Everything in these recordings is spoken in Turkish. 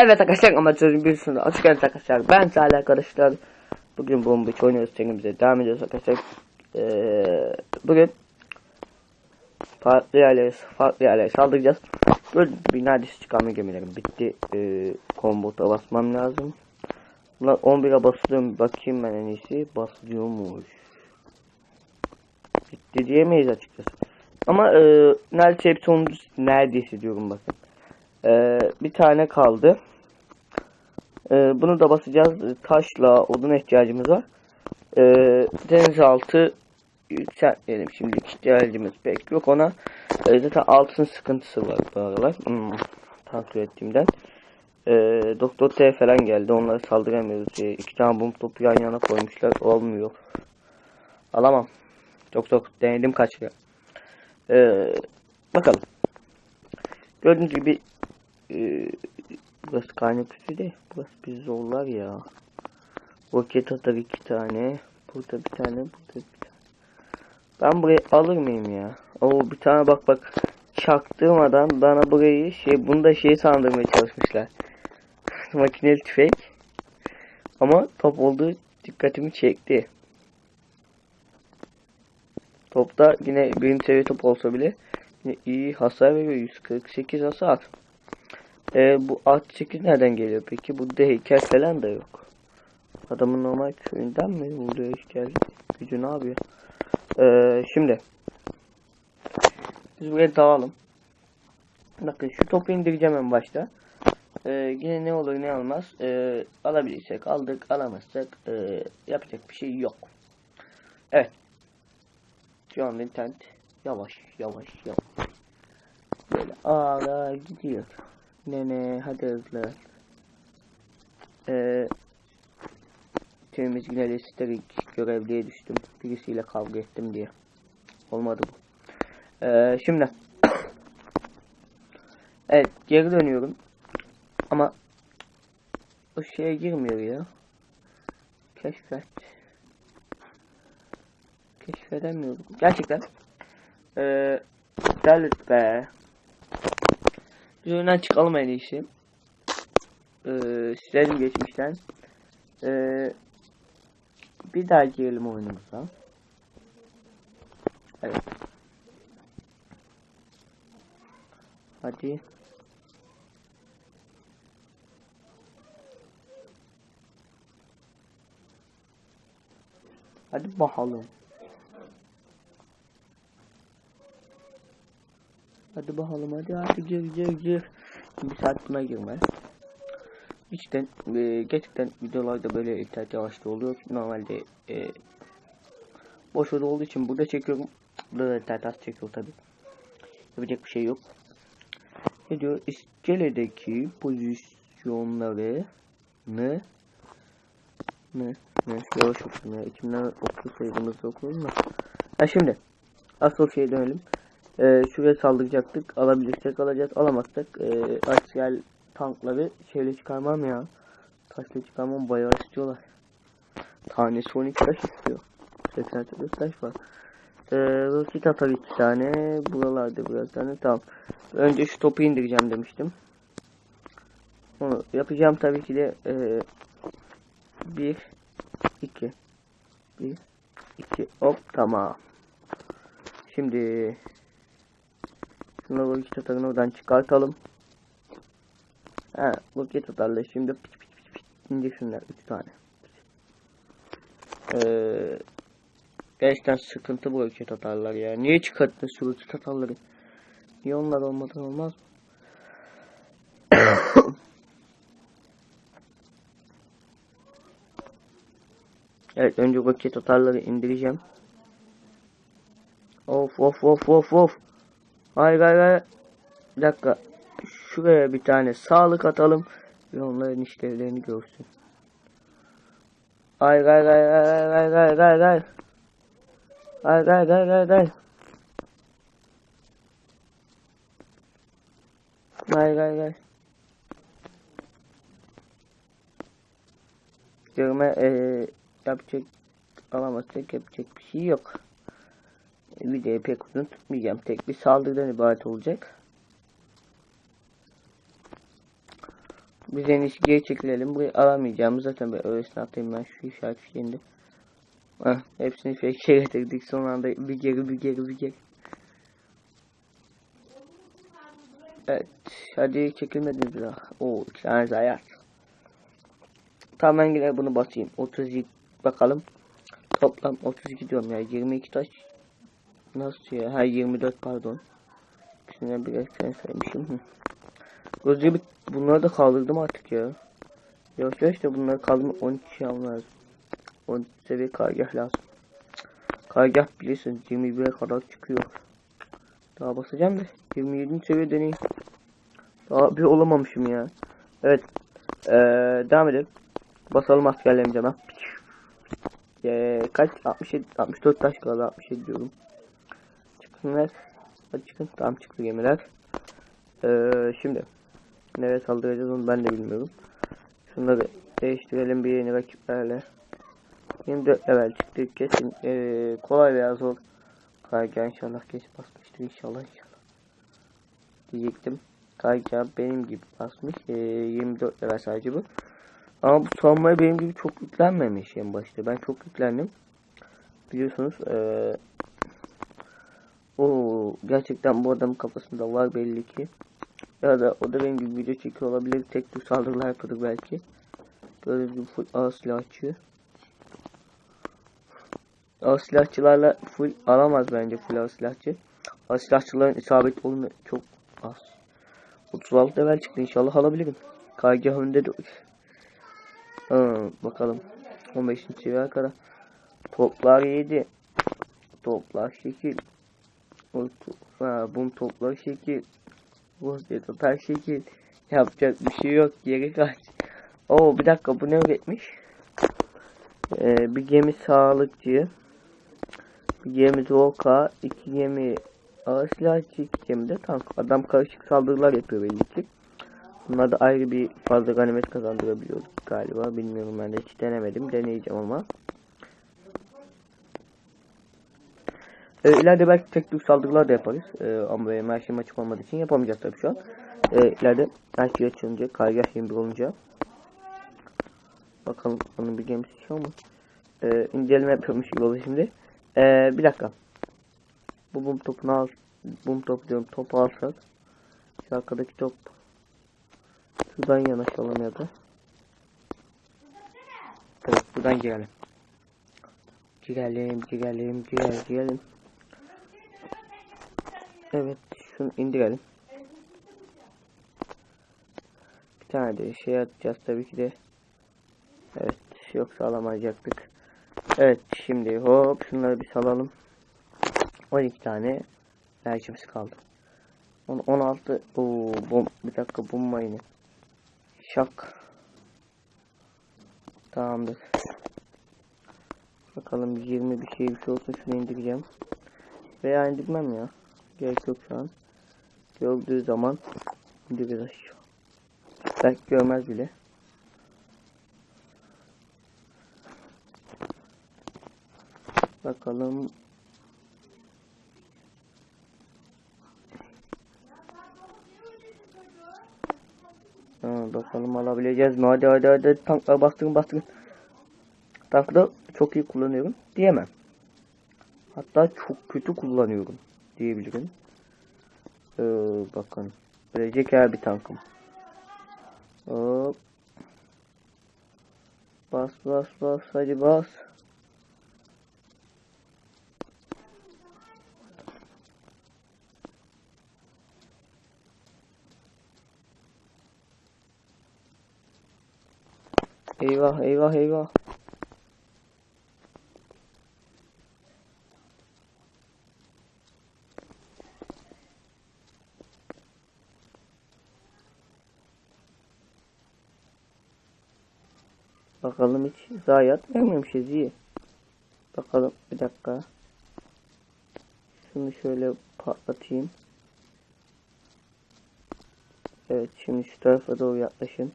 Evet arkadaşlar amatörün bir sunumda hoş geldiniz arkadaşlar. Ben Salih arkadaşlar. Bugün bomba oynuyoruz serimize devam ediyoruz arkadaşlar. Ee, bugün farklı yerlere farklı yerlere saldıracağız. Böyle bir neredeyse çıkarma gemilerim bitti. Ee, kombota basmam lazım. Bunlar 11'e basıyorum bakayım ben en iyisi. Basılıyormuş. Bitti diyemeyiz açıkçası. Ama e, neredeyse hepsi sonuncu neredeyse diyorum bakın. Ee, bir tane kaldı. Ee, bunu da basacağız. Taşla odun ihtiyacımız var. Ee, denizaltı yükseltmeyelim. Şimdi ihtiyacımız pek yok ona. Ee, zaten altın sıkıntısı var bu aralar. Hmm, takip ettiğimden. Ee, Doktor T falan geldi. Onları saldıramıyoruz. Ee, iki tane bum topu yan yana koymuşlar. Olmuyor. Alamam. Çok çok denedim kaç kere. Ee, bakalım. Gördüğünüz gibi ee, burası kaynak üstü de burası bir zorlar ya. Roket atar iki tane. Burada bir tane burada bir tane. Ben burayı alır mıyım ya? Oo bir tane bak bak çaktırmadan bana burayı şey bunu da şey sandırmaya çalışmışlar. Makineli tüfek. Ama top olduğu dikkatimi çekti. Topta yine birinci seviye top olsa bile yine iyi hasar veriyor. 148 hasar. Ee, bu 68 nereden geliyor peki? Burada heykel falan da yok. Adamın normal köyünden mi vuruyor heykel? Gücü ne yapıyor? Ee, şimdi. Biz buraya dağılalım. Bakın şu topu indireceğim en başta. Ee, yine ne olur ne olmaz. Ee, alabilirsek aldık. Alamazsak ee, yapacak bir şey yok. Evet. Şu anda internet yavaş yavaş yavaş. Böyle ağır gidiyor. Nene hadi hızlı. Ee, temiz yine listerik görevliye düştüm. Birisiyle kavga ettim diye. Olmadı bu. Ee, şimdi. evet geri dönüyorum. Ama o şeye girmiyor ya. Keşfet. Keşfedemiyorum. Gerçekten. Ee, güzel be. Biz oyundan çıkalım en iyisi. Ee, silelim geçmişten. Ee, bir daha girelim oyunumuza. Evet. Hadi. Hadi bakalım. Hadi bakalım hadi hadi gir gir gir. Bir saat buna girmez. Gerçekten, e, gerçekten videolarda böyle internet yavaşta oluyor. Normalde e, boş oda olduğu için burada çekiyorum. Burada da internet az çekiyor tabi. Yapacak bir şey yok. Ne diyor? İskeledeki pozisyonları ne ne ne yavaş okuyayım ya. İçimden okusaydım okuyayım da. Ha şimdi asıl şeye dönelim. Ee, şuraya saldıracaktık. Alabilirsek alacağız. Alamazsak e, aksiyel tankları şeyle çıkarmam ya. Taşla çıkarmam bayağı istiyorlar. Tanesi 12 taş istiyor. 84 taş var. Ee, roket atar iki tane. Buralarda biraz tane. Tamam. Önce şu topu indireceğim demiştim. Onu yapacağım tabii ki de e, 1 2 1 2 hop tamam. Şimdi Şunları roket atarını oradan çıkartalım. Ha, roket atarla şimdi piç piç piç piç ince şunlar 3 tane. Ee, gerçekten sıkıntı bu roket atarlar ya. Niye çıkarttın şu roket atarları? Niye onlar olmadan olmaz mı? evet önce roket atarları indireceğim. Of of of of of. Hayır hayır hayır. Bir dakika. Şuraya bir tane sağlık atalım. Ve onların işlevlerini görsün. Hayır hayır hayır hayır hayır hayır hayır hayır. Hayır hayır hayır hayır hayır. Hayır hayır hayır. Görme ee, yapacak alamazsak yapacak bir şey yok videoyu pek uzun tutmayacağım. Tek bir saldırıdan ibaret olacak. Biz en iyisi geri çekilelim. Burayı alamayacağımız zaten ben öylesine atayım ben şu işaret fişeğinde. Heh, hepsini fake getirdik son anda bir geri bir geri bir geri. Evet hadi çekilmediniz daha. Oo iki tane zayiat. Tamam ben bunu basayım. 32 bakalım. Toplam 32 diyorum ya 22 taş. Nasıl ya? Ha 24 pardon. Şuna bir eksen saymışım. Gözce bir bunları da kaldırdım artık ya. Yavaş yavaş da bunları kaldırma 13 yam lazım. 13 seviye kargah lazım. Kargah biliyorsun 21'e kadar çıkıyor. Daha basacağım da 27. seviye deneyim. Daha bir olamamışım ya. Evet. Ee, devam edelim. Basalım askerlerimize hemen. Ee, kaç? 67, 64 taş kaldı. 67 diyorum. Çıkınlar. Hadi çıkın. Tamam çıktı gemiler. Ee, şimdi. Nereye saldıracağız onu ben de bilmiyorum. Şunları değiştirelim bir yeni rakiplerle. 24 level çıktı. Kesin ee, kolay veya zor. Kayga inşallah geç basmıştır inşallah inşallah. Diyecektim. Kayga benim gibi basmış. Ee, 24 level sadece bu. Ama bu savunmaya benim gibi çok yüklenmemiş en başta. Ben çok yüklendim. Biliyorsunuz. Ee, o gerçekten bu adamın kafasında var belli ki. Ya da o da benim gibi video çekiyor olabilir. Tek tür saldırılar yapıyorduk belki. Gördüğünüz gibi full ağır silahçı. Ağır silahçılarla full alamaz bence full ağır silahçı. Ağır silahçıların isabet oranı çok az. 36 level çıktı inşallah alabilirim. KG önde de bakalım. 15. seviye kadar. Toplar 7. Toplar şekil. O to ha, bum toplar şekil. Atar şekil. Yapacak bir şey yok. Geri kaç. Oo bir dakika bu ne üretmiş? Ee, bir gemi sağlıkçı. Bir gemi Zoka. iki gemi ağır iki gemi de tank. Adam karışık saldırılar yapıyor belli ki. Bunlar da ayrı bir fazla ganimet kazandırabiliyorduk galiba. Bilmiyorum ben de hiç denemedim. Deneyeceğim ama. Ee, ileride belki tek tük saldırılar da yaparız. Ee, ama benim her şeyim açık olmadığı için yapamayacağız tabii şu an. Ee, ileride her şey açılınca, kargah 21 olunca. Bakalım onun bir gemisi şu mu? Ee, inceleme yapıyormuş gibi oldu şimdi. Ee, bir dakika. Bu bum topunu al. Bum topu diyorum. Topu alsak. Şu arkadaki top Şuradan yanaşalım ya da. Evet buradan girelim. Girelim, girelim, girelim, girelim. Evet şunu indirelim. Bir tane de şey atacağız tabii ki de. Evet yoksa alamayacaktık. Evet şimdi hop şunları bir salalım. 12 tane enerjimiz kaldı. 16 Oo, bom bir dakika bomba. Şak. Tamamdır. Bakalım 20 bir şey bir şey olsun şunu indireceğim. Veya indirmem ya. Gerek yok şu an. Gördüğü zaman indiririz aşağı. Belki görmez bile. Bakalım Ha, bakalım alabileceğiz mi? Hadi hadi hadi tanklar bastırın bastırın. Tankı da çok iyi kullanıyorum diyemem. Hatta çok kötü kullanıyorum diyebilirim. Ee, bakın. Ölecek her bir tankım. Hop. Bas bas bas hadi bas. Eyvah eyvah eyvah. Bakalım hiç zayiat vermemişiz iyi. Bakalım bir dakika. Şunu şöyle patlatayım. Evet şimdi şu tarafa doğru yaklaşın.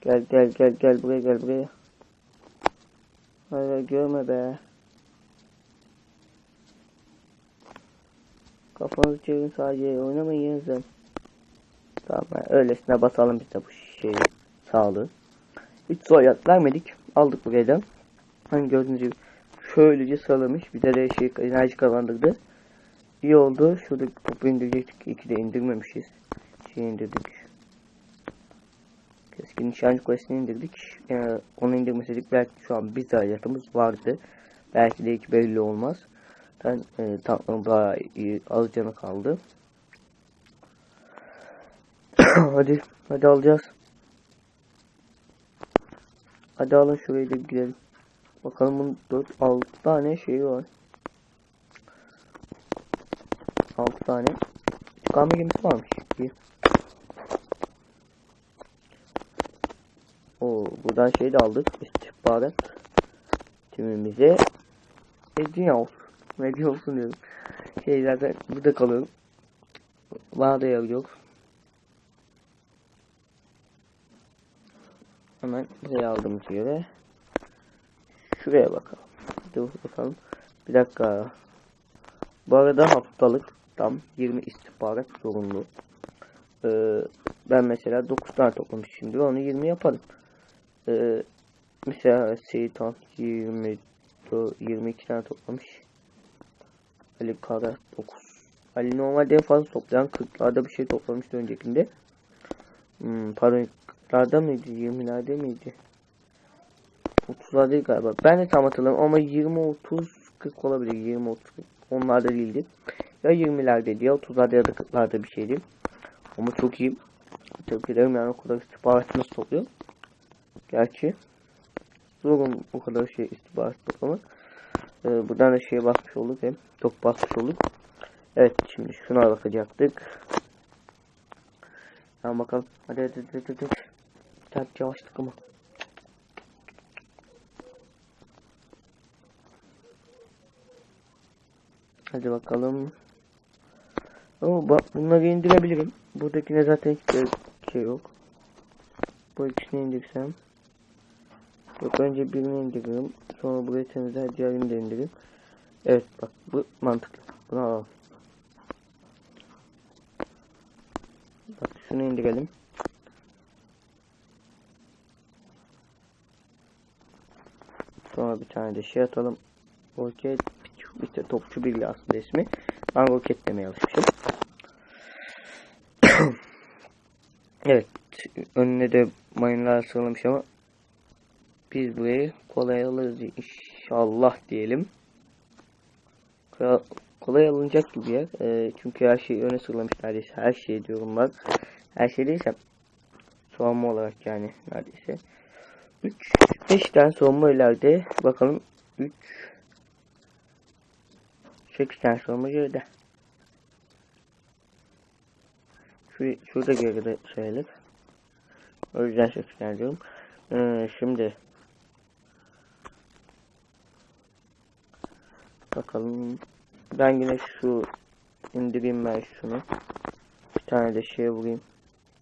Gel gel gel gel buraya gel buraya. Hayır görme be. Kafanızı çevirin sadece oynamayın yeniden. Tamam öylesine basalım biz de bu şeyi. sağlığı. Hiç zayiat vermedik. Aldık buraya da. Hani gördüğünüz gibi şöylece sıralamış. Bir de, de şey enerji kazandırdı. İyi oldu. Şurada topu indirecektik. İki de indirmemişiz. Şey indirdik. Keskin nişancı kulesini indirdik. Ee, onu indirmeseydik belki şu an bir zayiatımız vardı. Belki de iki belli olmaz. Ben e, tanklarım daha iyi, az canı kaldı. hadi, hadi alacağız. Hadi alın şurayı da gidelim. Bakalım bunun 4 6 tane şeyi var. 6 tane çıkarma gemisi varmış. İyi. Oo, buradan şey de aldık. İstihbarat timimize. E dünya olsun. Ne olsun diyorum. Şey zaten burada kalıyorum. Bana da yer yok. Hemen buraya aldığımız yere şuraya bakalım. Dur bakalım. Bir dakika. Bu arada haftalık tam 20 istihbarat zorunlu. Ee, ben mesela 9 tane toplamışım. Onu 20 yaparım. Ee, mesela Seytan 20 22 tane toplamış. Ali Kara 9. Ali normalde en fazla toplayan 40'larda bir şey toplamıştı öncekinde. Hmm, pardon 40'larda mıydı? 20'lerde miydi? 30'larda değil galiba. Ben de tam hatırlamıyorum ama 20 30 40 olabilir. 20 30 40. Onlarda değildi. Ya 20'lerdeydi ya 30'larda ya da 40'larda bir şeydi. Ama çok iyi. Tebrik ederim yani o kadar istihbarat nasıl topluyor. Gerçi zorun o kadar şey istihbarat toplamak. Ee, buradan da şeye basmış olduk hem çok basmış olduk. Evet şimdi şuna bakacaktık. Tamam bakalım. Hadi hadi hadi hadi. Tabi yavaşlık ama. Hadi bakalım. Ama bak bunları indirebilirim. Buradakine zaten hiçbir şey yok. Bu ikisini indirsem. Yok önce birini indiririm. Sonra burayı temizler diğerini de indiririm. Evet bak bu mantıklı. Bunu alalım. Bak şunu indirelim. Sonra bir tane de şey atalım. Roket işte topçu birliği aslında ismi. Ben roket demeye alışmışım. evet. Önüne de mayınlar sıralamış ama biz burayı kolay alırız inşallah diyelim. Kolay alınacak gibi ya. E, çünkü her şeyi öne sıralamış neredeyse. Her şey diyorum ben. Her şey değilse soğanma olarak yani neredeyse. 3 5 tane soğanma ileride. Bakalım 3 8 tane soğanma geride. Şu, şurada geride sayılır. O yüzden 8 tane diyorum. Ee, şimdi Bakalım. Ben yine şu indireyim ben şunu. Bir tane de şey vurayım.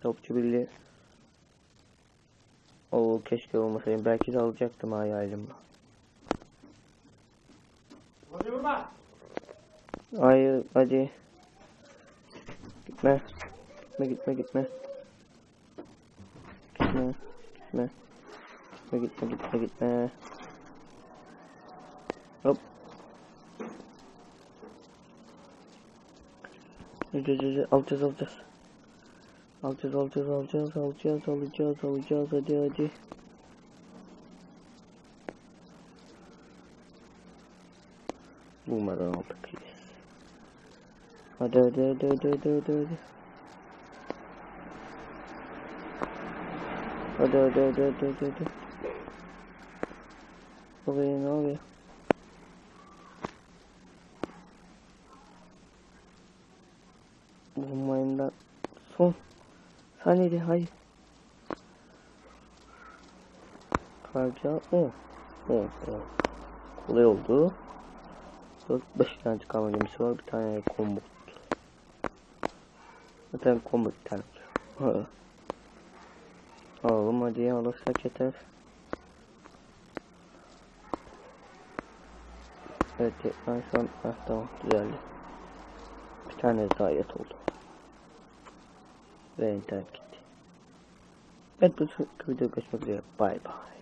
Topçu birliği. Oo keşke olmasaydı. Belki de alacaktım hayalimle. Hadi vurma. Hayır hadi. Gitme. Gitme gitme gitme. Gitme. Gitme. Gitme gitme gitme gitme. Hop. Alacağız alacağız alacağız. Alacağız alacağız alacağız alacağız alacağız alacağız hadi hadi. Bulmadan aldık yes. Hadi hadi hadi hadi hadi hadi hadi. Hadi hadi hadi hadi hadi hadi. Oraya ne oluyor? Bulmayından son saniyede hayır. Harca o. O, o. Kolay oldu. 4-5 tane çıkarma gemisi var. Bir tane combo. Bir tane combo bir tane. Ha. Alalım hadi alırsak yeter. Evet ben şu an ah, tamam güzeldi. Bir tane zayiat oldu. Ve internet gitti. Evet bu video görüşmek üzere. Bay bay.